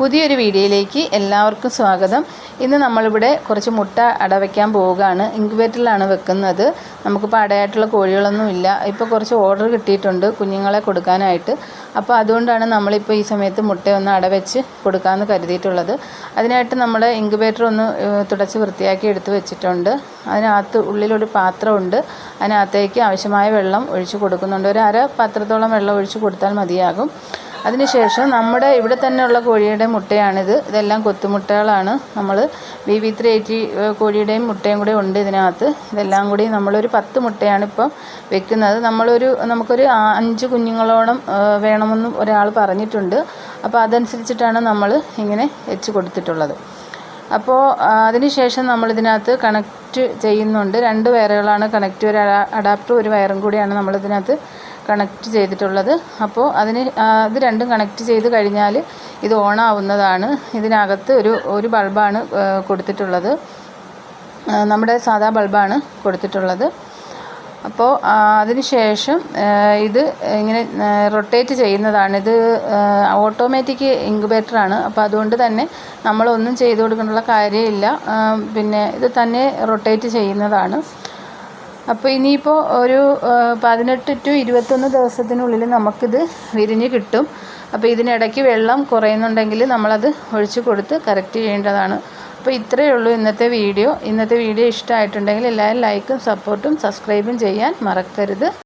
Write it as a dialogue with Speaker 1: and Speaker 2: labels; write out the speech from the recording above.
Speaker 1: പുതിയൊരു വീഡിയോയിലേക്ക് എല്ലാവർക്കും സ്വാഗതം ഇന്ന് നമ്മളിവിടെ കുറച്ച് മുട്ട അട വയ്ക്കാൻ പോവുകയാണ് ഇൻക്യുബേറ്ററിലാണ് വെക്കുന്നത് നമുക്കിപ്പോൾ അടയായിട്ടുള്ള കോഴികളൊന്നും ഇല്ല ഇപ്പോൾ കുറച്ച് ഓർഡർ കിട്ടിയിട്ടുണ്ട് കുഞ്ഞുങ്ങളെ കൊടുക്കാനായിട്ട് അപ്പോൾ അതുകൊണ്ടാണ് നമ്മളിപ്പോൾ ഈ സമയത്ത് മുട്ടയൊന്ന് അട വെച്ച് കൊടുക്കാമെന്ന് കരുതിയിട്ടുള്ളത് അതിനായിട്ട് നമ്മൾ ഇൻക്യുബേറ്റർ ഒന്ന് തുടച്ച് വൃത്തിയാക്കി എടുത്ത് വെച്ചിട്ടുണ്ട് അതിനകത്ത് ഉള്ളിലൊരു പാത്രമുണ്ട് അതിനകത്തേക്ക് ആവശ്യമായ വെള്ളം ഒഴിച്ച് കൊടുക്കുന്നുണ്ട് ഒരു അര പാത്രത്തോളം വെള്ളം ഒഴിച്ച് കൊടുത്താൽ മതിയാകും അതിനുശേഷം നമ്മുടെ ഇവിടെ തന്നെയുള്ള കോഴിയുടെ മുട്ടയാണിത് ഇതെല്ലാം കൊത്തുമുട്ടകളാണ് നമ്മൾ ബി വി ത്രീ എയ്റ്റി കോഴിയുടെയും മുട്ടയും കൂടി ഉണ്ട് ഇതിനകത്ത് ഇതെല്ലാം കൂടി നമ്മളൊരു പത്ത് മുട്ടയാണ് ഇപ്പം വെക്കുന്നത് നമ്മളൊരു നമുക്കൊരു അഞ്ച് കുഞ്ഞുങ്ങളോളം വേണമെന്ന് ഒരാൾ പറഞ്ഞിട്ടുണ്ട് അപ്പോൾ അതനുസരിച്ചിട്ടാണ് നമ്മൾ ഇങ്ങനെ വെച്ച് കൊടുത്തിട്ടുള്ളത് അപ്പോൾ അതിനുശേഷം നമ്മളിതിനകത്ത് കണക്റ്റ് ചെയ്യുന്നുണ്ട് രണ്ട് വയറുകളാണ് കണക്റ്റ് ഒരു അഡാപ്റ്റർ ഒരു വയറും കൂടിയാണ് നമ്മളിതിനകത്ത് കണക്റ്റ് ചെയ്തിട്ടുള്ളത് അപ്പോൾ അതിന് ഇത് രണ്ടും കണക്റ്റ് ചെയ്ത് കഴിഞ്ഞാൽ ഇത് ഓണാവുന്നതാണ് ഇതിനകത്ത് ഒരു ഒരു ബൾബാണ് കൊടുത്തിട്ടുള്ളത് നമ്മുടെ സാധാ ബൾബാണ് കൊടുത്തിട്ടുള്ളത് അപ്പോൾ ശേഷം ഇത് ഇങ്ങനെ റൊട്ടേറ്റ് ചെയ്യുന്നതാണ് ഇത് ഓട്ടോമാറ്റിക് ഇൻക്യുബേറ്ററാണ് അപ്പോൾ അതുകൊണ്ട് തന്നെ നമ്മളൊന്നും ചെയ്തു കൊടുക്കേണ്ടുള്ള കാര്യമില്ല പിന്നെ ഇത് തന്നെ റൊട്ടേറ്റ് ചെയ്യുന്നതാണ് അപ്പോൾ ഇനിയിപ്പോൾ ഒരു പതിനെട്ട് ടു ഇരുപത്തൊന്ന് ദിവസത്തിനുള്ളിൽ നമുക്കിത് വിരിഞ്ഞ് കിട്ടും അപ്പോൾ ഇതിനിടയ്ക്ക് വെള്ളം കുറയുന്നുണ്ടെങ്കിൽ നമ്മളത് ഒഴിച്ചു കൊടുത്ത് കറക്റ്റ് ചെയ്യേണ്ടതാണ് അപ്പോൾ ഇത്രയേ ഉള്ളൂ ഇന്നത്തെ വീഡിയോ ഇന്നത്തെ വീഡിയോ ഇഷ്ടമായിട്ടുണ്ടെങ്കിൽ എല്ലാവരും ലൈക്കും സപ്പോർട്ടും സബ്സ്ക്രൈബും ചെയ്യാൻ മറക്കരുത്